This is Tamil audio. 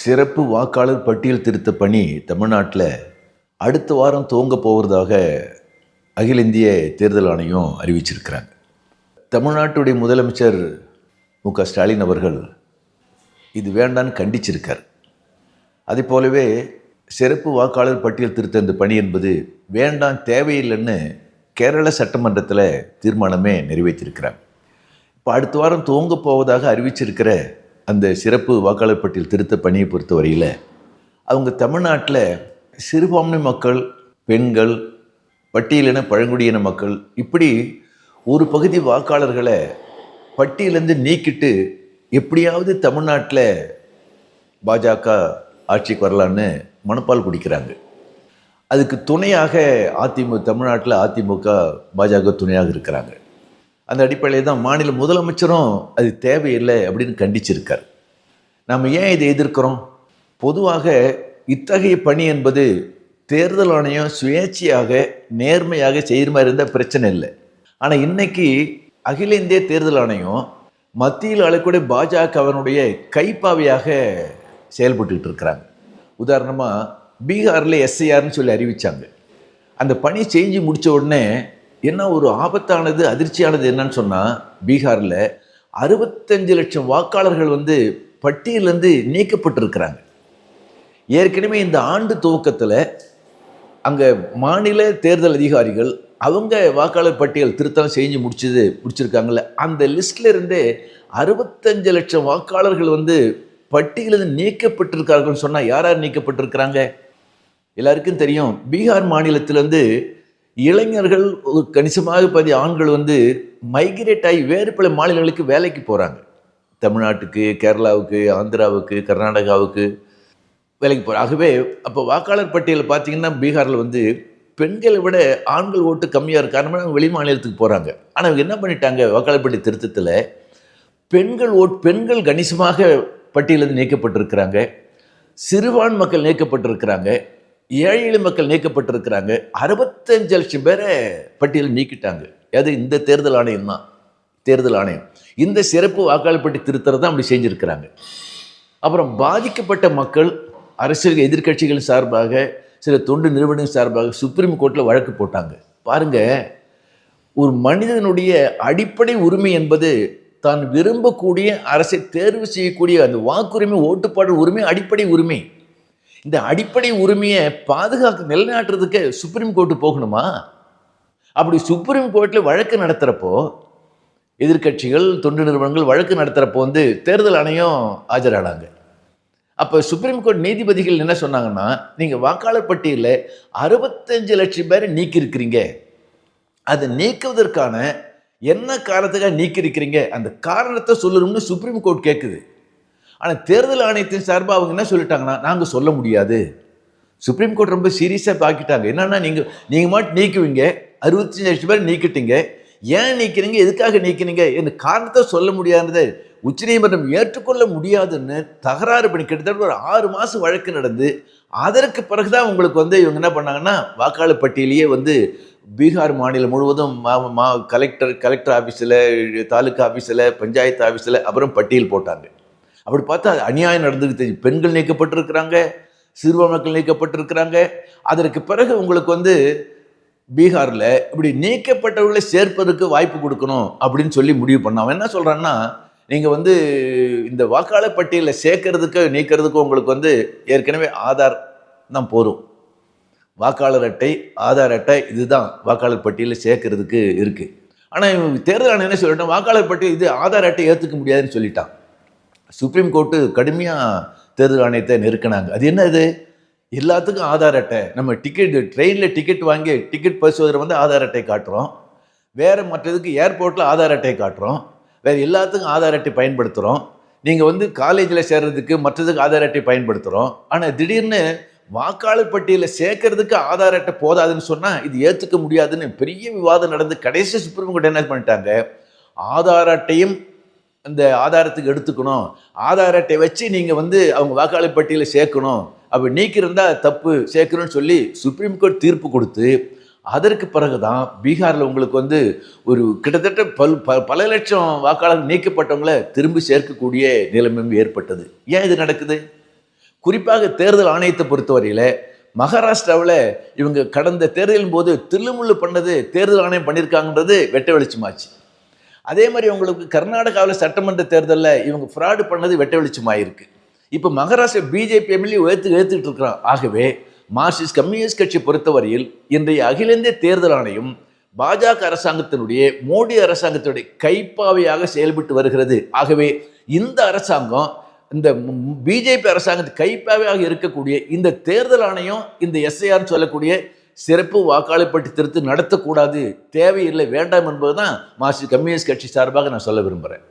சிறப்பு வாக்காளர் பட்டியல் திருத்த பணி தமிழ்நாட்டில் அடுத்த வாரம் துவங்க போவதாக அகில இந்திய தேர்தல் ஆணையம் அறிவிச்சிருக்கிறாங்க. தமிழ்நாட்டுடைய முதலமைச்சர் மு க ஸ்டாலின் அவர்கள் இது வேண்டான்னு கண்டிச்சிருக்கார். அதே போலவே சிறப்பு வாக்காளர் பட்டியல் திருத்த இந்த பணி என்பது வேண்டாம் தேவையில்லைன்னு கேரள சட்டமன்றத்தில் தீர்மானமே நிறைவேற்றியிருக்கிறார் இப்போ அடுத்த வாரம் துவங்க போவதாக அறிவிச்சிருக்கிற அந்த சிறப்பு வாக்காளர் பட்டியல் திருத்த பணியை பொறுத்தவரையில் அவங்க தமிழ்நாட்டில் சிறுபான்மை மக்கள் பெண்கள் பட்டியலின பழங்குடியின மக்கள் இப்படி ஒரு பகுதி வாக்காளர்களை பட்டியலேருந்து நீக்கிட்டு எப்படியாவது தமிழ்நாட்டில் பாஜக ஆட்சிக்கு வரலான்னு மனப்பால் குடிக்கிறாங்க அதுக்கு துணையாக அதிமுக தமிழ்நாட்டில் அதிமுக பாஜக துணையாக இருக்கிறாங்க. அந்த அடிப்படையில் தான் மாநில முதலமைச்சரும் அது தேவையில்லை அப்படின்னு கண்டிச்சிருக்கார். நம்ம ஏன் இதை எதிர்க்கிறோம்? பொதுவாக இத்தகைய பணி என்பது தேர்தல் ஆணையம் சுயேட்சையாக நேர்மையாக செய்கிற மாதிரி இருந்தால் பிரச்சனை இல்லை. ஆனால் இன்றைக்கி அகில இந்திய தேர்தல் ஆணையம் மத்தியில் அழைக்கூடிய பாஜகவனுடைய கைப்பாவையாக செயல்பட்டுக்கிட்டு இருக்கிறாங்க. உதாரணமாக பீகாரில் எஸ்ஐஆர்னு சொல்லி அறிவித்தாங்க அந்த பணி செஞ்சு முடித்த உடனே என்ன ஒரு ஆபத்தானது அதிர்ச்சியானது என்னன்னு சொன்னால் பீகாரில் அறுபத்தஞ்சு லட்சம் வாக்காளர்கள் வந்து பட்டியலேருந்து நீக்கப்பட்டிருக்கிறாங்க. ஏற்கனவே இந்த ஆண்டு துவக்கத்தில் அங்கே மாநில தேர்தல் அதிகாரிகள் அவங்க வாக்காளர் பட்டியல் திருத்தம் செஞ்சு முடிச்சது முடிச்சிருக்காங்கல்ல. அந்த லிஸ்ட்ல இருந்தே அறுபத்தஞ்சு லட்சம் வாக்காளர்கள் வந்து பட்டியலிருந்து நீக்கப்பட்டிருக்கார்கள்னு சொன்னால் யார் யார் நீக்கப்பட்டிருக்கிறாங்க? எல்லாருக்கும் தெரியும் பீகார் மாநிலத்திலேருந்து இளைஞர்கள் ஒரு கணிசமாக பதி ஆண்கள் வந்து மைக்ரேட் ஆகி வேறு பல மாநிலங்களுக்கு வேலைக்கு போகிறாங்க தமிழ்நாட்டுக்கு கேரளாவுக்கு ஆந்திராவுக்கு கர்நாடகாவுக்கு வேலைக்கு போகிறாங்க ஆகவே அப்போ வாக்காளர் பட்டியலில் பார்த்தீங்கன்னா பீகாரில் வந்து பெண்களை விட ஆண்கள் ஓட்டு கம்மியாக இருக்கு காரணமாக அவங்க வெளி மாநிலத்துக்கு போகிறாங்க ஆனால் அவங்க என்ன பண்ணிட்டாங்க? வாக்காளர் பட்டியல் திருத்தத்தில் பெண்கள் ஓட் பெண்கள் கணிசமாக பட்டியலிருந்து நீக்கப்பட்டிருக்கிறாங்க. சிறுபான் மக்கள் நீக்கப்பட்டிருக்கிறாங்க. ஏழை எளிய மக்கள் நீக்கப்பட்டிருக்கிறாங்க. அறுபத்தஞ்சு லட்சம் பேரை பட்டியலில் நீக்கிட்டாங்க. அது இந்த தேர்தல் ஆணையம் தான். தேர்தல் ஆணையம். இந்த சிறப்பு வாக்காளர் பட்டி திருத்தரை தான் அப்படி செஞ்சுருக்கிறாங்க. அப்புறம் பாதிக்கப்பட்ட மக்கள் அரசியல் எதிர்க்கட்சிகள் சார்பாக சில தொண்டு நிறுவனங்கள் சார்பாக சுப்ரீம் கோர்ட்டில் வழக்கு போட்டாங்க. பாருங்கள் ஒரு மனிதனுடைய அடிப்படை உரிமை என்பது தான் விரும்பக்கூடிய அரசை தேர்வு செய்யக்கூடிய அந்த வாக்குரிமை ஓட்டுப்பாடு உரிமை அடிப்படை உரிமை. இந்த அடிப்படை உரிமையை பாதுகாக்க நிலைநாட்டுறதுக்கு சுப்ரீம் கோர்ட்டு போகணுமா? அப்படி சுப்ரீம் கோர்ட்டில் வழக்கு நடத்துகிறப்போ எதிர்க்கட்சிகள் தொண்டு நிறுவனங்கள் வழக்கு நடத்துகிறப்போ வந்து தேர்தல் ஆணையம் ஆஜரானாங்க. அப்போ சுப்ரீம் கோர்ட் நீதிபதிகள் என்ன சொன்னாங்கன்னா நீங்கள் வாக்காளர் பட்டியலில் அறுபத்தஞ்சு லட்சம் பேரை நீக்கியிருக்கிறீங்க. அதை நீக்குவதற்கான என்ன காரணத்துக்காக நீக்கியிருக்கிறீங்க? அந்த காரணத்தை சொல்லணும்னு சுப்ரீம் கோர்ட் கேட்குது ஆனால் தேர்தல் ஆணையத்தின் சார்பாக அவங்க என்ன சொல்லிட்டாங்கன்னா நாங்கள் சொல்ல முடியாது. சுப்ரீம் கோர்ட் ரொம்ப சீரியஸாக பாக்கிட்டாங்க என்னென்னா நீங்கள் நீங்கள் மட்டும் நீக்குவீங்க. அறுபத்தஞ்சு லட்சம் பேர் நீக்கிட்டீங்க. ஏன் நீக்கிறீங்க? எதுக்காக நீக்கிறீங்க? என்ன காரணத்தை சொல்ல முடியாதது உச்சநீதிமன்றம் ஏற்றுக்கொள்ள முடியாதுன்னு தகராறு பண்ணி கிட்டத்தட்ட ஒரு ஆறு மாதம் வழக்கு நடந்து அதற்கு பிறகுதான் உங்களுக்கு வந்து இவங்க என்ன பண்ணாங்கன்னா வாக்காளர் பட்டியலையே வந்து பீகார் மாநிலம் முழுவதும் மா மா கலெக்டர் கலெக்டர் ஆஃபீஸில் தாலுக்கா ஆஃபீஸில் பஞ்சாயத்து ஆஃபீஸில் அப்புறம் பட்டியல் போட்டாங்க. அப்படி பார்த்தா அது அநியாயம் நடந்துக்கிட்டு பெண்கள் நீக்கப்பட்டிருக்கிறாங்க சிறுவன் மக்கள் நீக்கப்பட்டிருக்கிறாங்க. அதற்கு பிறகு உங்களுக்கு வந்து பீகாரில் இப்படி நீக்கப்பட்டவர்களை சேர்ப்பதற்கு வாய்ப்பு கொடுக்கணும் அப்படின்னு சொல்லி முடிவு பண்ண. அவன் என்ன சொல்கிறான்னா நீங்கள் வந்து இந்த வாக்காளர் பட்டியலில் சேர்க்கறதுக்கு நீக்கிறதுக்கு உங்களுக்கு வந்து ஏற்கனவே ஆதார் தான் போதும். வாக்காளர் அட்டை ஆதார் அட்டை இதுதான் வாக்காளர் பட்டியலில் சேர்க்கறதுக்கு இருக்குது ஆனால் தேர்தல் ஆணையம் என்ன சொல்லிட்டான்? வாக்காளர் பட்டியல் இது ஆதார் அட்டை ஏற்றுக்க முடியாதுன்னு சொல்லிட்டான். சுப்ரீம் கோர்ட்டு கடுமையாக தேர்தல் ஆணையத்தை நெருக்கினாங்க. அது என்ன இது எல்லாத்துக்கும் ஆதார் அட்டை. நம்ம டிக்கெட் ட்ரெயினில் டிக்கெட் வாங்கி டிக்கெட் பரிசோதனை வந்து ஆதார் அட்டை காட்டுறோம். வேறு மற்றதுக்கு ஏர்போர்ட்டில் ஆதார் அட்டை காட்டுறோம். வேறு எல்லாத்துக்கும் ஆதார் அட்டை பயன்படுத்துகிறோம் நீங்கள் வந்து காலேஜில் சேர்றதுக்கு மற்றதுக்கு ஆதார் அட்டை பயன்படுத்துகிறோம் ஆனால் திடீர்னு வாக்காளர் பட்டியலில் சேர்க்கறதுக்கு ஆதார் அட்டை போதாதுன்னு சொன்னால் இது ஏற்றுக்க முடியாதுன்னு பெரிய விவாதம் நடந்து கடைசி சுப்ரீம் கோர்ட் என்ன பண்ணிட்டாங்க? ஆதார் அட்டையும் அந்த ஆதாரத்துக்கு எடுத்துக்கணும். ஆதார் அட்டை வச்சு நீங்கள் வந்து அவங்க வாக்காளர் பட்டியலில் சேர்க்கணும். அப்படி நீக்கிருந்தா தப்பு சேர்க்கணும்னு சொல்லி சுப்ரீம் கோர்ட் தீர்ப்பு கொடுத்து அதற்கு பிறகு தான் பீகாரில் உங்களுக்கு வந்து ஒரு கிட்டத்தட்ட பல் ப பல லட்சம் வாக்காளர் நீக்கப்பட்டவங்கள திரும்பி சேர்க்கக்கூடிய நிலைமையும் ஏற்பட்டது. ஏன் இது நடக்குது? குறிப்பாக தேர்தல் ஆணையத்தை பொறுத்தவரையில் மகாராஷ்டிராவில் இவங்க கடந்த தேர்தலின் போது தில்லுமுள்ளு பண்ணது தேர்தல் ஆணையம் பண்ணியிருக்காங்கன்றது வெட்ட வெளிச்சமாச்சு. அதே மாதிரி உங்களுக்கு கர்நாடகாவில் சட்டமன்ற தேர்தலில் இவங்க ஃப்ராடு பண்ணது வெட்ட வெளிச்சமாயிருக்கு இப்போ மகாராஷ்டிரா பிஜேபி எம்எல்ஏ உயர்த்து ஏற்றுக்கிட்டு இருக்கிறான். ஆகவே மார்க்சிஸ்ட் கம்யூனிஸ்ட் கட்சி பொறுத்தவரையில் இன்றைய அகில இந்திய தேர்தல் ஆணையம் பாஜக அரசாங்கத்தினுடைய மோடி அரசாங்கத்தினுடைய கைப்பாவையாக செயல்பட்டு வருகிறது. ஆகவே இந்த அரசாங்கம் இந்த பிஜேபி அரசாங்கத்து கைப்பாவையாக இருக்கக்கூடிய இந்த தேர்தல் ஆணையம் இந்த எஸ்ஐஆர்னு சொல்லக்கூடிய சிறப்பு வாக்காளப்பட்டு திருத்து நடத்தக்கூடாது தேவையில்லை வேண்டாம் என்பது தான் மார்க்சிஸ்ட் கம்யூனிஸ்ட் கட்சி சார்பாக நான் சொல்ல விரும்புகிறேன்